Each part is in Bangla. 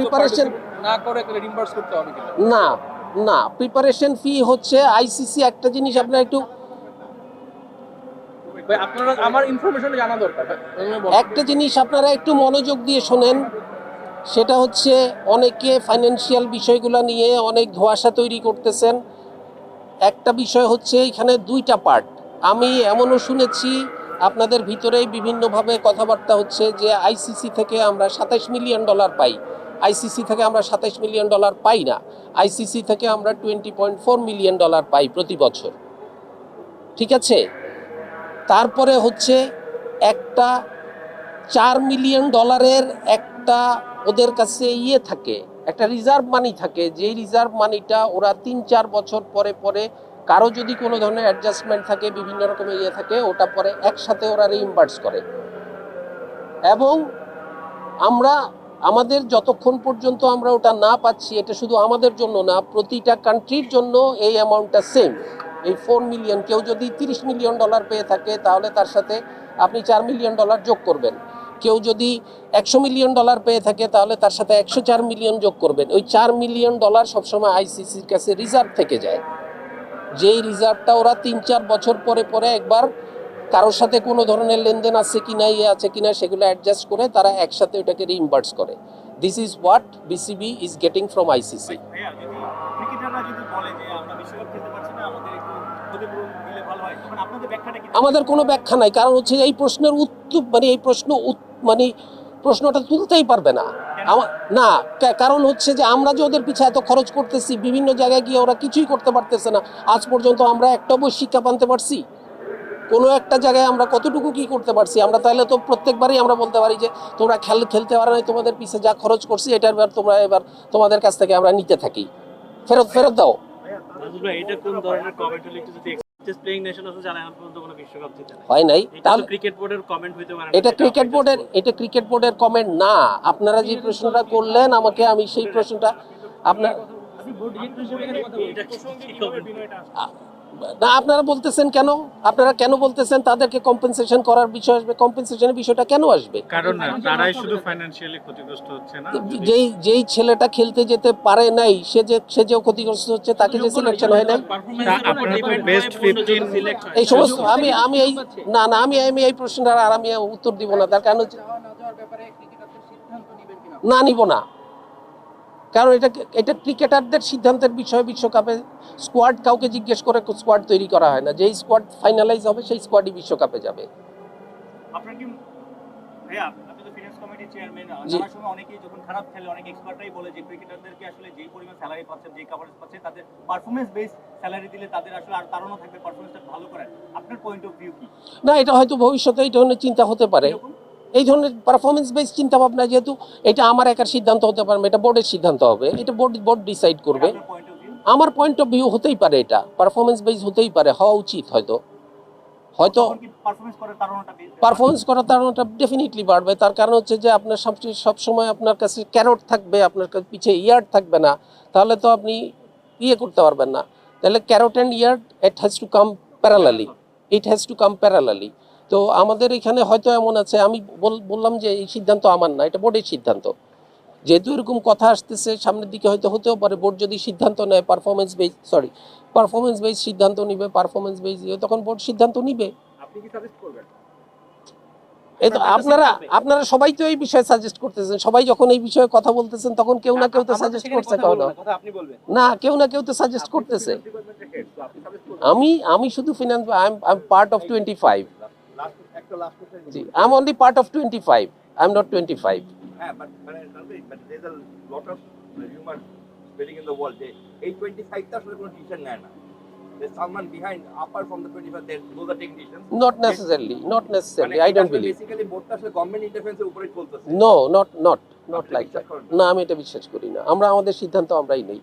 প্রিপারেশন না করে রিম্বার্স করতে হবে না না প্রিপারেশন ফি হচ্ছে আইসিসি একটা জিনিস আপনার একটু আপনারা আমার ইনফরমেশন জানা দরকার ভাই। আমি বলব। একটা জিনিস আপনারা একটু মনোযোগ দিয়ে শোনেন সেটা হচ্ছে অনেকে ফাইন্যান্সিয়াল বিষয়গুলো নিয়ে অনেক ধোঁয়াশা তৈরি করতেছেন একটা বিষয় হচ্ছে এখানে দুইটা পার্ট আমি এমনও শুনেছি আপনাদের ভিতরেই বিভিন্নভাবে কথাবার্তা হচ্ছে যে আইসিসি থেকে আমরা সাতাইশ মিলিয়ন ডলার পাই আইসিসি থেকে আমরা সাতাইশ মিলিয়ন ডলার পাই না। আইসিসি থেকে আমরা twenty point four million dollar পাই প্রতি বছর। ঠিক আছে? তারপরে হচ্ছে একটা চার মিলিয়ন ডলারের একটা ওদের কাছে ইয়ে থাকে, একটা রিজার্ভ মানি থাকে, যেই রিজার্ভ মানিটা ওরা তিন চার বছর পরে পরে কারও যদি কোনো ধরনের অ্যাডজাস্টমেন্ট থাকে, বিভিন্ন রকমের ইয়ে থাকে, ওটা পরে একসাথে ওরা রিইম্বার্স করে। এবং আমরা আমাদের যতক্ষণ পর্যন্ত আমরা ওটা না পাচ্ছি, এটা শুধু আমাদের জন্য না, প্রতিটা কান্ট্রির জন্য এই অ্যামাউন্টটা সেম এই ফোর মিলিয়ন কেউ যদি তিরিশ মিলিয়ন ডলার পেয়ে থাকে, তাহলে তার সাথে আপনি চার মিলিয়ন ডলার যোগ করবেন। কেউ যদি একশো মিলিয়ন ডলার পেয়ে থাকে, তাহলে তার সাথে একশো চার মিলিয়ন যোগ করবেন। ওই চার মিলিয়ন ডলার সবসময় আইসিসির কাছে রিজার্ভ থেকে যায়। যেই রিজার্ভটা ওরা তিন চার বছর পরে পরে একবার কারোর সাথে কোনো ধরনের লেনদেন আছে কি না ইয়ে আছে কিনা সেগুলো অ্যাডজাস্ট করে তারা একসাথে ওটাকে রিইম্বার্স করে। This is what BCB is getting from ICC না আমাদের কি? কোনো ব্যাখ্যা নাই কারণ হচ্ছে এই প্রশ্নের উত্তর মানে এই প্রশ্ন মানে প্রশ্নটা তুলতেই পারবে না। না কারণ হচ্ছে যে আমরা যে ওদের পিছনে এত খরচ করতেছি বিভিন্ন জায়গায় গিয়ে ওরা কিছুই করতে পারতেছে না। আজ পর্যন্ত আমরা একটা বই শিক্ষা পানতে পারছি। কোনো একটা জায়গায় আমরা কতটুকু কি করতে পারছি? আমরা তাহলে তো প্রত্যেকবারই আমরা বলতে পারি যে তোমরা খেল খেলতে পারো নাই তোমাদের পিছে যা খরচ করছি এটার এবার তোমরা এবার তোমাদের কাছ থেকে আমরা নিতে থাকি। ফেরত ফেরত দাও। এটা কোন ধরনের কমেন্ট হলে একটু যদি না হয় নাই। এটা ক্রিকেট বোর্ডের না, এটা ক্রিকেট বোর্ডের কমেন্ট না। আপনারা যে প্রশ্নটা করলেন আমাকে আমি সেই প্রশ্নটা আপনার? না আপনারা বলতেছেন কেন? আপনারা কেন বলতেছেন তাদেরকে কম্পেনসেশন করার বিষয় আসবে? কম্পেনসেশনের বিষয়টা কেন আসবে? কারণ না তারাই শুধু ফাইন্যান্সিয়ালি ক্ষতিগ্রস্ত হচ্ছে না। যেই যেই ছেলেটা খেলতে যেতে পারে নাই সে যে সে যে ক্ষতিগ্রস্ত হচ্ছে তাকে যে সিলেকশন হয় নাই? এই সমস্ত আমি আমি এই না না আমি আমি এই প্রশ্নটার আর আমি উত্তর দিব না। তার কারণ হচ্ছে না নিব না। কারণ এটা এটা ক্রিকেটারদের সিদ্ধান্তের বিষয় বিশ্বকাপে স্কোয়াড কাউকে জিজ্ঞেস করে স্কোয়াড তৈরি করা হয় না। যেই স্কোয়াড ফাইনালাইজ হবে সেই স্কোয়াডই বিশ্বকাপে যাবে। আপনার কি ভাইয়া আপনি তো ফিনান্স কমিটির চেয়ারম্যান নানা সময় অনেকেই যখন খারাপ খেলে অনেক এক্সপার্টরাই বলে যে ক্রিকেটারদেরকে আসলে যেই পরিমাণ স্যালারি পাচ্ছে যে কভারেজ পাচ্ছে তাদের পারফরমেন্স বেস স্যালারি দিলে তাদের আসলে আর থাকবে পারফরমেন্সটা ভালো করার আপনার পয়েন্ট অফ ভিউ কি? না এটা হয়তো ভবিষ্যতে এই ধরনের চিন্তা হতে পারে? এই ধরনের পারফরমেন্স বেস চিন্তা ভাবনা যেহেতু এটা আমার একার সিদ্ধান্ত হতে পারবে এটা বোর্ডের সিদ্ধান্ত হবে এটা বোর্ড বোর্ড ডিসাইড করবে। আমার পয়েন্ট অফ ভিউ হতেই পারে এটা পারফরমেন্স বেস হতেই পারে হওয়া উচিত হয়তো। হয়তো পারফরমেন্স করার তাড়নাটা ডেফিনেটলি বাড়বে তার কারণ হচ্ছে যে আপনার সব সবসময় আপনার কাছে ক্যারট থাকবে আপনার কাছে পিছিয়ে ইয়ার্ড থাকবে না তাহলে তো আপনি ইয়ে করতে পারবেন না। তাহলে carrot and yard it has to come parallelly it has to come parallelly তো আমাদের এখানে হয়তো এমন আছে আমি বললাম যে এই সিদ্ধান্ত আমার না এটা বোর্ডের সিদ্ধান্ত। যেহেতু এরকম কথা আসতেছে সামনের দিকে হয়তো হতেও পারে বোর্ড যদি সিদ্ধান্ত নেয় performance base sorry performance base সিদ্ধান্ত নিবে পারফরমেন্স বেস তখন বোর্ড সিদ্ধান্ত নিবে। এই তো আপনারা আপনারা সবাই তো এই বিষয়ে সাজেস্ট করতেছেন সবাই যখন এই বিষয়ে কথা বলতেছেন তখন কেউ না কেউ তো সাজেস্ট করছে কেউ না না কেউ না কেউ তো সাজেস্ট করতেছে। আমি আমি শুধু finance I am part of twenty five part of twenty five I am not twenty five হ্যাঁ বাট মানে but there a lot of human spelling in the world যে এই টোয়েন্টি ফাইভটা আসলে কোনো ডিসিশন নেয় না there's someone behind apart from the 25 there those are technicians. Not necessarily not necessarily I don't believe basically বোর্ডটা আসলে গভর্নমেন্ট ইন্টারফারেন্সের উপরে চলতেছে। No not not not like না? না আমি এটা বিশ্বাস করি না। আমরা আমাদের সিদ্ধান্ত আমরাই নেই।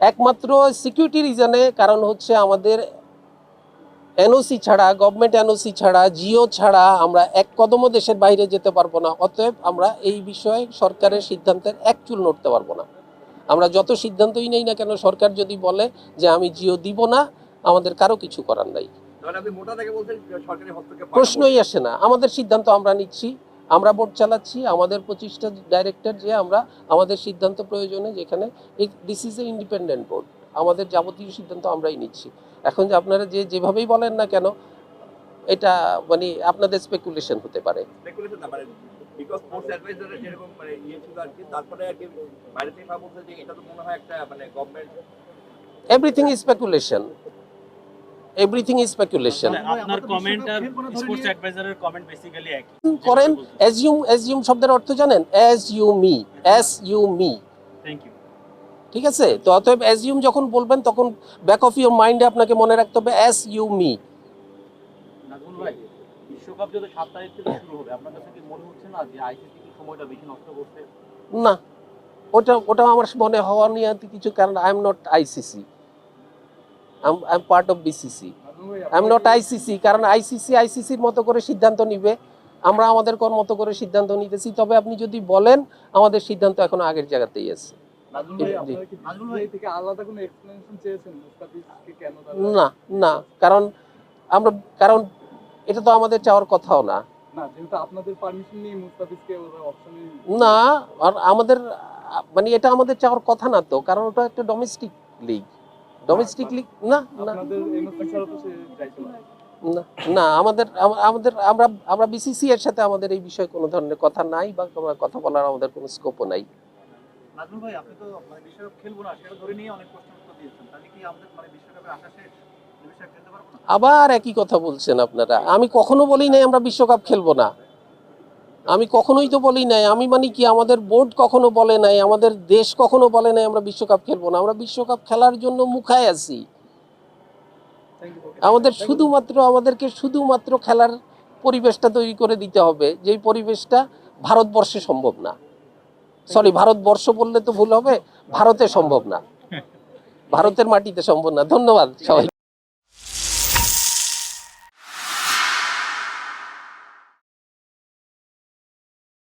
একমাত্র সিকিউরিটি রিজনে কারণ হচ্ছে আমাদের এনওসি ছাড়া গভর্নমেন্ট এনওসি ছাড়া জিও ছাড়া আমরা এক কদমও দেশের বাইরে যেতে পারব না। অতএব আমরা এই বিষয়ে সরকারের সিদ্ধান্তের এক চুল নড়তে পারব না। আমরা যত সিদ্ধান্তই নেই না কেন সরকার যদি বলে যে আমি জিও দিব না আমাদের কারও কিছু করার নাই। প্রশ্নই আসে না। আমাদের সিদ্ধান্ত আমরা নিচ্ছি আমরা বোর্ড চালাচ্ছি আমাদের পঁচিশটা ডাইরেক্টর যে আমরা আমাদের সিদ্ধান্ত প্রয়োজনে যেখানে this is a independent board আমাদের যাবতীয় সিদ্ধান্ত আমরাই নিচ্ছি। এখন যে আপনারা যে যেভাবেই বলেন না কেন এটা মানে আপনাদের স্পেকুলেশন হতে পারে। স্পেকুলেশন মানে বিকজ স্পোর্টস অ্যাডভাইজারের যেরকম মানে ইয়ে ছিল আর কি তারপরে আর কি বাইরে থেকে বলছে যে এটা তো মনে হয় একটা মানে government everything is speculation everything is speculation আপনার কমেন্ট আর স্পোর্টস অ্যাডভাইজারের কমেন্ট বেসিক্যালি এক করেন অ্যাজিউম অ্যাজিউম শব্দের অর্থ জানেন? As you me as you me ঠিক আছে? তো অতএব অ্যাজিউম যখন বলবেন তখন ব্যাক অফ ইউর মাইন্ডে আপনাকে মনে রাখতে হবে অ্যাজ ইউ মি বিশ্বকাপ যদি সাত তারিখ থেকে শুরু হবে আপনার কাছে কি মনে হচ্ছে না যে আইসিসি কি সময়টা বেশি নষ্ট করছে? না। ওটা ওটা আমার মনে হওয়া নিয়ে কিছু কারণ I am not ICC I am part of BCC I am not ICC কারণ আইসিসি আইসিসির মতো করে সিদ্ধান্ত নিবে। আমরা আমাদের মতো করে সিদ্ধান্ত নিতেছি। তবে আপনি যদি বলেন আমাদের সিদ্ধান্ত এখন আগের জায়গাতেই আছে। না না কারণ আমরা কারণ এটা তো আমাদের চাওয়ার কথাও না। না আর আমাদের মানে এটা আমাদের চাওয়ার কথা না তো কারণ ওটা একটা ডোমেস্টিক লিগ ডোমেস্টিক লিগ না না। না। আমাদের আমাদের আমরা আমরা বিসিসি এর সাথে আমাদের এই বিষয়ে কোনো ধরনের কথা নাই বা কথা বলার আমাদের কোনো স্কোপও নাই। নাজমুল ভাই আপনি তো মানে বিশ্বকাপ খেলব না সেটা ধরে নিয়ে অনেক প্রশ্ন উত্তর দিয়েছেন। তাহলে কি আমাদের মানে বিশ্বকাপের আশা শেষ? আবার একই কথা বলছেন আপনারা। আমি কখনো বলি নাই আমরা বিশ্বকাপ খেলব না। আমি কখনোই তো বলি নাই। আমি মানে কি আমাদের বোর্ড কখনো বলে নাই আমাদের দেশ কখনো বলে নাই আমরা বিশ্বকাপ খেলব না। আমরা বিশ্বকাপ খেলার জন্য মুখায় আছি। আমাদের শুধুমাত্র আমাদেরকে শুধুমাত্র খেলার পরিবেশটা তৈরি করে দিতে হবে যেই পরিবেশটা ভারতবর্ষে সম্ভব না। সরি ভারতবর্ষ বললে তো ভুল হবে। ভারতে সম্ভব না। ভারতের মাটিতে সম্ভব না। ধন্যবাদ সবাই